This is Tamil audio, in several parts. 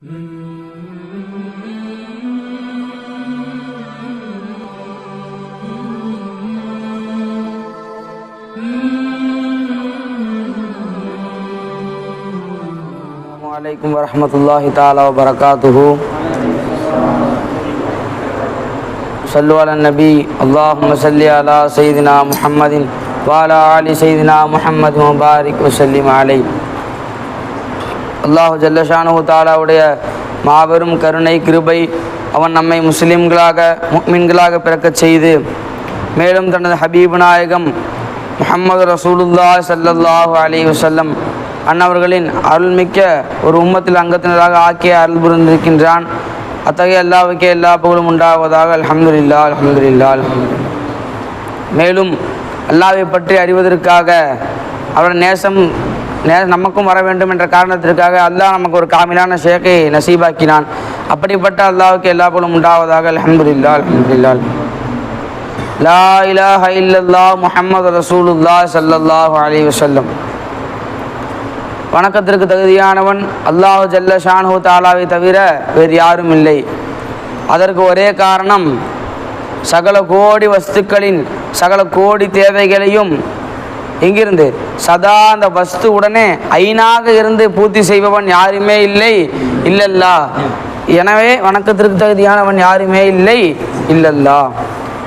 علیکم ورحمۃ اللہ تعالی وبرکاتہ۔ صلی علی نبی اللہم صلی علی سیدنا محمد وعلی آل سیدنا محمد مبارک وسلم علیہ۔ அல்லாஹு ஜல்லஷானு தாலாவுடைய மாபெரும் கருணை கிருபை அவன் நம்மை முஸ்லிம்களாக முக்மின்களாக பிறக்கச் செய்து மேலும் தனது ஹபீப் நாயகம் முஹம்மது ரசூலுல்லா சல்லல்லாஹு அலி வசல்லம் அன்னவர்களின் அருள்மிக்க ஒரு உம்மத்தில் அங்கத்தினராக ஆக்கிய அருள் புரிந்திருக்கின்றான். அத்தகைய அல்லாவுக்கே எல்லா புகழும் உண்டாவதாக அல்ஹம்துலில்லாஹ் அல்ஹம்துலில்லாஹ் அல்ஹம்துலில்லாஹ். மேலும் அல்லாவை பற்றி அறிவதற்காக அவருடைய நேசம் நமக்கும் வர வேண்டும் என்ற காரணத்திற்காக அல்லாஹ் நமக்கு ஒரு காமிலான ஷேக்கை நசீபாக்கினான். அப்படிப்பட்ட அல்லாவுக்கு எல்லா புகழும் உண்டாவதாக அல்ஹம்துலில்லாஹ் அல்ஹம்துலில்லாஹ். லா இலாஹ இல்லல்லாஹ் முஹம்மது ரசூலுல்லா சல்லல்லாஹு அலி வசல்லம் வணக்கத்திற்கு தகுதியானவன் அல்லாஹ் ஜல்ல ஷானு தாலாவை தவிர வேறு யாரும் இல்லை. அதற்கு ஒரே காரணம் சகல கோடி வஸ்துக்களின் சகல கோடி தேவைகளையும் எங்கிருந்து சதா அந்த வஸ்து உடனே ஐனாக இருந்து பூர்த்தி செய்பவன் யாருமே இல்லை. இல்லல்லா. எனவே வணக்கத்திற்கு தகுதியானவன் யாருமே இல்லை. இல்லல்லா.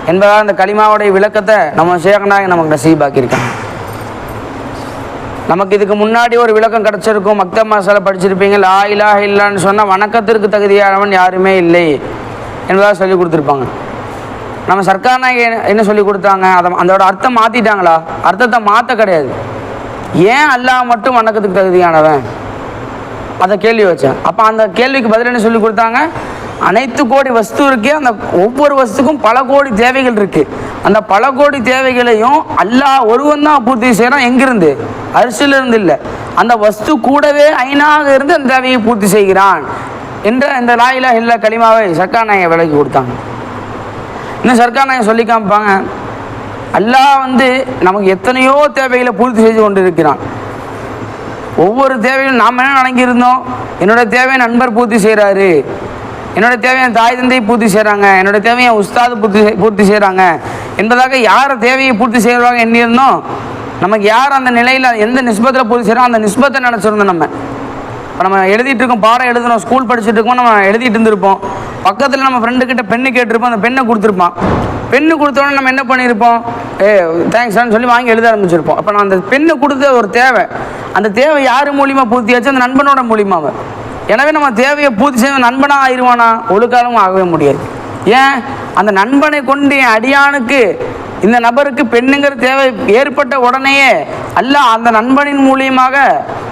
என்பதால் அந்த களிமாவுடைய விளக்கத்தை நம்ம சேகனாக நமக்கு நசீபாக்கியிருக்கான் நமக்கு இதுக்கு முன்னாடி ஒரு விளக்கம் கிடச்சிருக்கும். மக்த மசாலா படிச்சிருப்பீங்க. லா இலாக இல்லான்னு சொன்னால் வணக்கத்திற்கு தகுதியானவன் யாருமே இல்லை. என்பதாக சொல்லி கொடுத்துருப்பாங்க. நம்ம சர்க்கார் நாயகி என்ன- சொல்லி கொடுத்தாங்க? அதை அதோட அர்த்தம் மாற்றிட்டாங்களா அர்த்தத்தை மாற்ற கிடையாது. ஏன் அல்லாஹ் மட்டும் வணக்கத்துக்கு தகுதியானவன்? அதை கேள்வி வச்சேன். அப்போ அந்த கேள்விக்கு பதில் என்ன சொல்லி கொடுத்தாங்க? அனைத்து கோடி வஸ்து இருக்கே அந்த ஒவ்வொரு வஸ்துக்கும் பல கோடி தேவைகள் இருக்குது அந்த பல கோடி தேவைகளையும் அல்லாஹ் ஒருவன் தான் பூர்த்தி செய்கிறான் எங்கிருந்து? அரிசியில் இருந்து இல்லை. அந்த வஸ்து கூடவே ஐநாக இருந்து அந்த தேவையை பூர்த்தி செய்கிறான். என்ற இந்த லாயிலா இல்லா களிமாவை சக்கா நாயை விலக்கி கொடுத்தாங்க. இன்னும் சர்க்கார் நாங்கள் சொல்லி காமிப்பாங்க. அல்லாஹ் வந்து நமக்கு எத்தனையோ தேவைகளை பூர்த்தி செய்து கொண்டு இருக்கிறான் ஒவ்வொரு தேவையும் நாம் என்ன நினைக்கிருந்தோம்? என்னோட தேவையை நண்பர் பூர்த்தி செய்கிறாரு என்னோட தேவையை என் தாய் தந்தை பூர்த்தி செய்கிறாங்க என்னோட தேவையை உஸ்தாது பூர்த்தி செய்- பூர்த்தி செய்கிறாங்க என்பதாக யார் தேவையை பூர்த்தி செய்கிறாங்க எண்ணியிருந்தோம்? நமக்கு யார் அந்த நிலையில் எந்த நிஸ்பத்தில் பூர்த்தி செய்கிறோம் அந்த நிஸ்பத்தை நினச்சிருந்தோம் நம்ம. இப்போ நம்ம எழுதிட்டு இருக்கோம் பாடம் எழுதுனோம் ஸ்கூல் படிச்சுட்டு இருக்கோம் நம்ம எழுதிட்டு இருந்திருப்போம். பக்கத்தில் நம்ம ஃப்ரெண்டு கிட்ட பெண்ணு கேட்டிருப்போம் அந்த பெண்ணை கொடுத்துருப்பான். பெண்ணு கொடுத்தோடனே நம்ம என்ன பண்ணியிருப்போம்? ஏ தேங்க்ஸ்ன்னு சொல்லி வாங்கி எழுத ஆரம்பிச்சிருப்போம். அப்போ நான் அந்த பெண்ணு கொடுத்த ஒரு தேவை. அந்த தேவை யார் மூலியமாக பூர்த்தியாச்சு? அந்த நண்பனோட மூலியமாக எனவே நம்ம தேவையை பூர்த்தி செய்ய நண்பனாக ஆயிடுவானா ஒரு காலமும் ஆகவே முடியாது. ஏன்? அந்த நண்பனை கொண்டு என் அடியானுக்கு இந்த நபருக்கு பெண்ணுங்கிற தேவை ஏற்பட்ட உடனேயே அல்ல அந்த நண்பனின் மூலியமாக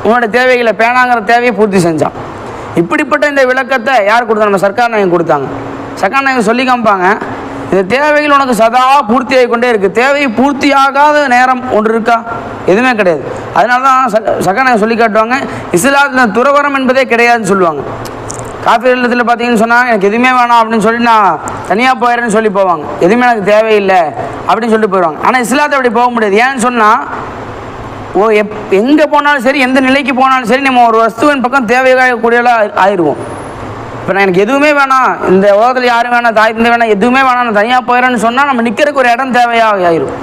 உன்னோட தேவைகளை பேணாங்கிற தேவையை பூர்த்தி செஞ்சான். இப்படிப்பட்ட இந்த விளக்கத்தை யார் கொடுத்தா? நம்ம சர்க்கார் நாயகம் கொடுத்தாங்க. சர்க்கார் நாயகம் சொல்லி காமிப்பாங்க. இந்த தேவைகள் உனக்கு சதா பூர்த்தி ஆகிக்கொண்டே கொண்டே இருக்குது தேவை பூர்த்தியாகாத நேரம் ஒன்று இருக்கா? எதுவுமே கிடையாது. அதனால தான் சக சர்க்கார் சொல்லி காட்டுவாங்க இஸ்லாத்தில் துறவரம் என்பதே கிடையாதுன்னு சொல்லுவாங்க. காஃபி இல்லத்தில் பார்த்தீங்கன்னு சொன்னால் எனக்கு எதுவுமே வேணாம் அப்படின்னு சொல்லி நான் தனியாக போயிடுறேன்னு சொல்லி போவாங்க. எதுவுமே எனக்கு தேவையில்லை அப்படின்னு சொல்லிட்டு போயிடுவாங்க. ஆனால் இஸ்லாத்தை அப்படி போக முடியாது. ஏன்னு சொன்னால் ஓ எப் எங்கே போனாலும் சரி எந்த நிலைக்கு போனாலும் சரி நம்ம ஒரு வஸ்துவின் பக்கம் தேவையாகக்கூடியலாம் ஆயிடுவோம் இப்போ நான் எனக்கு எதுவுமே வேணாம். இந்த உலகத்தில் யாரும் வேணாம் தாய் தந்தை வேணாம் எதுவுமே வேணாம். நான் தனியாக போயிடறேன்னு சொன்னால் நம்ம நிற்கிறதுக்கு ஒரு இடம் தேவையாக ஆயிரும்.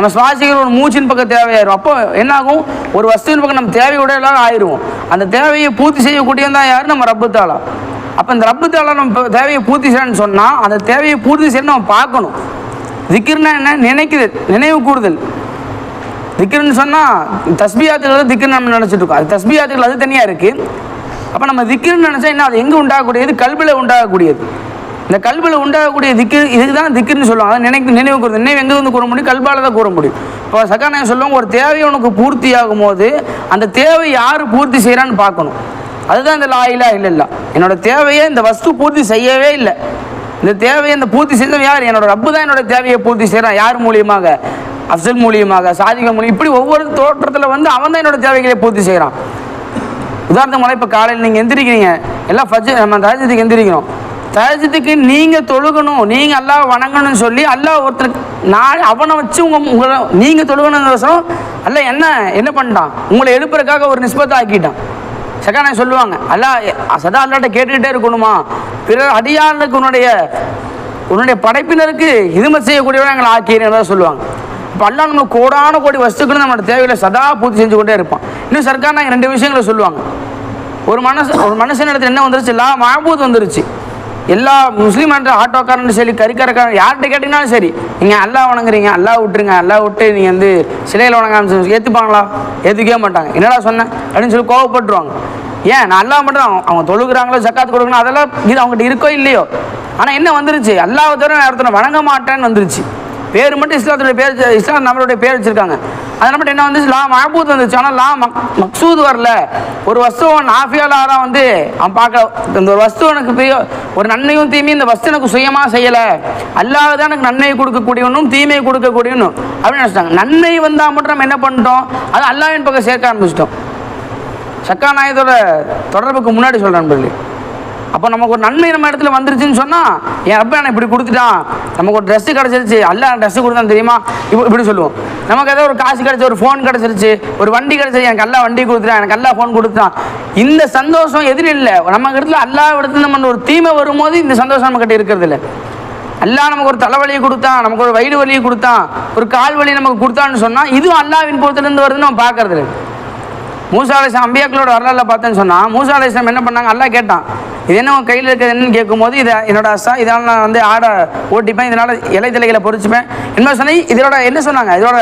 நம்ம சுவாசிக்கிற ஒரு மூச்சின் பக்கம் தேவையாயிரும். அப்போ என்னாகும்? ஒரு வஸ்துவின் பக்கம் நம்ம தேவையுடையலாம் ஆயிடுவோம். அந்த தேவையை பூர்த்தி செய்யக்கூடியவன் தான் யார்? நம்ம ரப்பு தாளா அப்போ இந்த ரப்பு தாளா நம்ம தேவையை பூர்த்தி செய்யணும்னு சொன்னால் அந்த தேவையை பூர்த்தி செய்யணும் நம்ம பார்க்கணும். திக்கிர்னா என்ன? நினைக்குது. நினைவு கூடுதல் திக்ருன்னு சொன்னால் தஸ்பியாத்துகள் திக்ரு நம்ம நினச்சிட்டு இருக்கோம். அது தஸ்பியாத்துகள் அது தனியாக இருக்குது அப்போ நம்ம திக்ருன்னு நினச்சா என்ன? அது எங்கே உண்டாகக்கூடியது? கல்வியில் உண்டாகக்கூடியது. இந்த கல்வியில் உண்டாகக்கூடிய திக்கு இதுக்கு தான் திக்குன்னு சொல்லுவாங்க. அதை நினைக்க நினைவு கூறுது நினைவு எங்கே வந்து கூற முடியும்? கல்பால் தான் கூற முடியும். இப்போ சகாநாயகம் சொல்லுவாங்க ஒரு தேவை உனக்கு பூர்த்தி ஆகும்போது அந்த தேவை யார் பூர்த்தி செய்கிறான்னு பார்க்கணும். அதுதான் இந்த லாயிலா இல்லை என்னோட தேவையை இந்த வஸ்து பூர்த்தி செய்யவே இல்லை. இந்த தேவையை இந்த பூர்த்தி செய்தவன் யார்? என்னோட ரப்பு தான் என்னோட தேவையை பூர்த்தி செய்கிறான் யார் மூலியமாக? அஃசல் மூலியமாக சாதிக மூலியம். இப்படி ஒவ்வொரு தோற்றத்தில் வந்து அவன் தான் என்னோட தேவைகளை பூர்த்தி செய்கிறான் உதாரணத்துக்கு இப்போ காலையில் நீங்கள் எந்திரிக்கிறீங்க. எல்லாம் ஃபஜ் நம்ம தஹஜத்துக்கு எந்திரிக்கிறோம். தஹஜத்துக்கு நீங்கள் தொழுகணும் நீங்கள் அல்லாஹ் வணங்கணும்னு சொல்லி அல்லாஹ் ஒருத்தருக்கு நான் அவனை வச்சு உங்கள் உங்களை நீங்கள் தொழுகணுங்கிறசம் அல்ல என்ன என்ன பண்ணிட்டான்? உங்களை எழுப்புறதுக்காக ஒரு நிஸ்பத்தை ஆக்கிட்டான். சக்கானை சொல்லுவாங்க அல்லா சதா அல்லாட்ட கேட்டுக்கிட்டே இருக்கணுமா? பிறர் அடியாளுக்கு உன்னுடைய உன்னுடைய படைப்பினருக்கு இதுமை செய்யக்கூடியவரை எங்களை ஆக்கிறேன் சொல்லுவாங்க. இப்போ அல்லா நம்ம கோடான கோடி வஸ்துக்களும் நம்மளோட தேவையில்லை சதா பூர்த்தி செஞ்சு கொண்டே இருப்பான். இன்னும் சர்க்கார் நாங்கள் ரெண்டு விஷயங்களை சொல்லுவாங்க. ஒரு மனசு ஒரு மனுஷன் இடத்துல என்ன வந்துருச்சு? எல்லா மாபூத் வந்துருச்சு. எல்லா முஸ்லீம் என்ற ஆட்டோக்காரன் சரி கறிக்காரக்காரன் யார்கிட்ட கேட்டிங்கனாலும் சரி நீங்கள் அல்லா வணங்குறீங்க அல்லா விட்டுருங்க அல்லா விட்டு நீங்கள் வந்து சிலையில் வணங்காம ஏற்றுப்பாங்களா ஏற்றுக்கவே மாட்டாங்க. என்னடா சொன்னேன் அப்படின்னு சொல்லி கோவப்பட்டுருவாங்க. ஏன்? நான் அல்லா மட்டும் அவங்க- தொழுகிறாங்களோ ஜக்காத்து கொடுக்கணும் அதெல்லாம் இது அவங்ககிட்ட இருக்கோ இல்லையோ? ஆனால் என்ன வந்துருச்சு? அல்லாவை தவிர ஒருத்தனை வணங்க மாட்டேன்னு வந்துருச்சு. பேர் மட்டும் இஸ்லாத்துடைய பேர் இஸ்லாம் நம்மளுடைய பேர் வச்சிருக்காங்க. அது மட்டும் என்ன வந்துச்சு? லா மஹபூத் வந்துச்சு. ஆனால் லா மக் மக்சூத் வரல. ஒரு வஸ்துவன் ஆஃபியாலாரா வந்து அவன் பார்க்க இந்த ஒரு வஸ்து எனக்கு பெரிய ஒரு நன்மையும் தீமையும் இந்த வஸ்து எனக்கு சுயமாக செய்யலை. அல்லாஹ் தான் எனக்கு நன்மையை கொடுக்கக்கூடியவனும் தீமையை கொடுக்கக்கூடியவனும். அப்படின்னு நினச்சிட்டாங்க. நன்மை வந்தால் மட்டும் நம்ம என்ன பண்ணிட்டோம்? அது அல்லாவின் பக்கம் சேர்க்க ஆரம்பிச்சிட்டோம். சக்கா நாயத்தோட தொடர்புக்கு முன்னாடி சொல்கிறேன் நண்பர்களே. அப்போ நமக்கு ஒரு நன்மை நம்ம இடத்துல வந்துருச்சுன்னு சொன்னால் என் அப்பா எனக்கு இப்படி கொடுத்துட்டான். நமக்கு ஒரு ட்ரெஸ்ஸு கிடச்சிருச்சு. அல்ல ட்ரெஸ்ஸு கொடுத்தான் தெரியுமா? இப்படி இப்படி சொல்லுவோம். நமக்கு ஏதோ ஒரு காசு கிடச்சி ஒரு ஃபோன் கிடச்சிருச்சு ஒரு வண்டி கிடச்சி எனக்கு அல்லா வண்டி கொடுத்துட்டான் எனக்கு அல்லா ஃபோன் கொடுத்தான் இந்த சந்தோஷம் எதிரி இல்லை. நம்ம இடத்துல எல்லா இடத்துல நம்ம ஒரு தீமை வரும்போது இந்த சந்தோஷம் நம்ம கிட்ட இருக்கிறது இல்லை. அல்லாஹ் நமக்கு ஒரு தலைவலியை கொடுத்தான் நமக்கு ஒரு வயிறு வலியை கொடுத்தான் ஒரு கால் வலி நமக்கு கொடுத்தான்னு சொன்னால் இதுவும் அல்லாவின் பொறுத்துலேருந்து வருதுன்னு நம்ம பார்க்கறது இல்லை. மூசா அலிஸ்லாம் அம்பியாக்களோட வரலாறு பார்த்தேன்னு சொன்னால் மூசா அலிஸ்லாம் என்ன பண்ணாங்க? நல்லா கேட்டான் இது என்ன உன் கையில் இருக்கிறது என்னன்னு கேட்கும்போது இதை என்னோட அசா இதனால் நான் வந்து ஆடை ஓட்டிப்பேன் இதனால் இலை தலைகளை பொறிச்சுப்பேன். என்ன சொன்னேன்? இதோட என்ன சொன்னாங்க? இதோட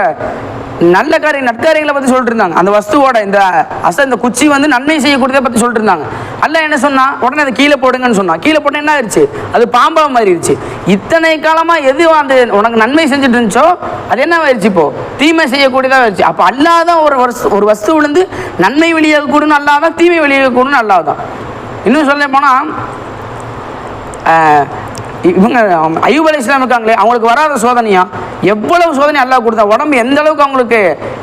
நல்ல காரியம் நற்காரியங்களை பற்றி சொல்லிட்டு இருந்தாங்க அந்த வஸ்துவோட இந்த அச இந்த குச்சி வந்து நன்மை செய்யக்கூடியதை பற்றி சொல்லிட்டு இருந்தாங்க அல்ல என்ன சொன்னா உடனே அதை கீழே போடுங்கன்னு சொன்னா. கீழே போட்டு என்ன ஆயிடுச்சு அது பாம்பா மாறிடுச்சு. இத்தனை காலமாக எது அந்த உனக்கு நன்மை செஞ்சுட்டு இருந்துச்சோ அது என்ன ஆயிடுச்சு இப்போ? தீமை செய்யக்கூடியதாக ஆயிடுச்சு அப்போ அல்லாதான் ஒரு ஒரு வஸ்து விழுந்து நன்மை வெளியாகக்கூடும் அல்லாதான் தீமை வெளியாகக்கூடும் அல்லாதான் இன்னும் சொல்ல போனால் இவங்க ஐயூப் அலி இஸ்லாம் இருக்காங்களே அவங்களுக்கு வராத சோதனையா? எவ்வளவு சோதனை அல்லாஹ் கொடுத்தா உடம்பு எந்த அளவுக்கு அவங்களுக்கு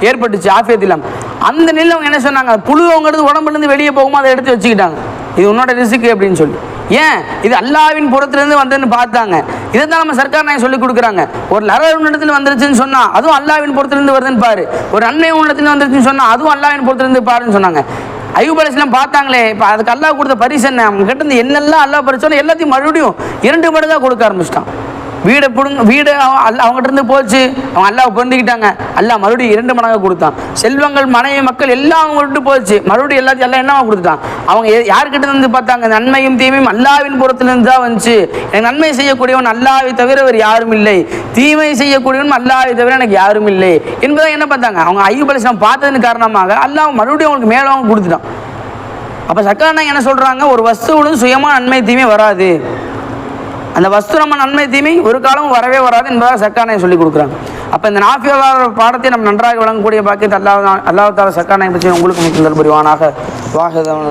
ஏற்பட்டுச்சு ஆஃபியத் இல்லாம? அந்த நிலையில் அவங்க என்ன சொன்னாங்க? புழுவங்கிறது உடம்புலேருந்து வெளியே போகுமா அதை எடுத்து வச்சுக்கிட்டாங்க. இது உன்னோட ரிசுக்கு அப்படின்னு சொல்லி. ஏன்? இது அல்லாவின் புறத்திலிருந்து வந்ததுன்னு பார்த்தாங்க. இதை தான் நம்ம சர்க்கார் நாயகம் சொல்லி கொடுக்குறாங்க. ஒரு லரர் உன்னிடத்தில் வந்துருச்சுன்னு சொன்னால் அதுவும் அல்லாவின் புறத்திலிருந்து வருதுன்னு பாரு. ஒரு அன்னை உன்னிடத்தில் வந்துருச்சுன்னு சொன்னால் அதுவும் அல்லாவின் புறத்திலிருந்து பாருன்னு சொன்னாங்க. ஐயூப் அலிஸ்லாம் பார்த்தாங்களே இப்போ அதுக்கு அல்லாஹ் கொடுத்த பரிசு என்ன? அவங்க கிட்ட இருந்து என்னெல்லாம் அல்லாஹ் பரிசோன்னு எல்லாத்தையும் மறுபடியும் இரண்டு மடங்காக கொடுக்க ஆரம்பிச்சிட்டான். வீடை பிடுங்க வீடு அல்ல அவங்ககிட்ட இருந்து போச்சு. அவங்க அல்லாஹ் பொருந்திக்கிட்டாங்க அல்லாஹ் மறுபடியும் இரண்டு மடங்காக கொடுத்தான். செல்வங்கள் மனைவி மக்கள் எல்லாம் அவங்க விட்டு போச்சு. மறுபடியும் எல்லாத்தையும் எல்லாம் என்னவா கொடுத்துட்டான்? அவங்க எ- யார்கிட்ட இருந்து பார்த்தாங்க? நன்மையும் தீமையும் அல்லாவின் புறத்திலிருந்து தான் வந்துச்சு. எனக்கு நன்மை செய்யக்கூடியவன் அல்லாவை தவிர வேறு யாரும் இல்லை. தீமை செய்யக்கூடியவன் அல்லாவை தவிர எனக்கு யாரும் இல்லை. என்பதை என்ன பார்த்தாங்க? அவங்க ஐயூப் பார்த்ததன் காரணமாக அல்லாஹ் மறுபடியும் அவங்களுக்கு மேலே அவங்க கொடுத்துட்டான். அப்போ சக்கானா என்ன சொல்கிறாங்க ஒரு வஸ்துவிலும் சுயமாக நன்மை தீமை வராது. அந்த வஸ்து நம்ம நன்மை தீமை ஒரு காலமும் வரவே வராது என்பதாக சக்கானை சொல்லி கொடுக்குறாங்க. அப்போ இந்த நாஃபியாளர் பாடத்தை நம்ம நன்றாக விளங்கக்கூடிய பாக்கியத்தை அல்லாஹ் அல்லாஹ் சக்கானை பற்றி உங்களுக்கு முக்கியம் புரிவானாக வாஹிதம்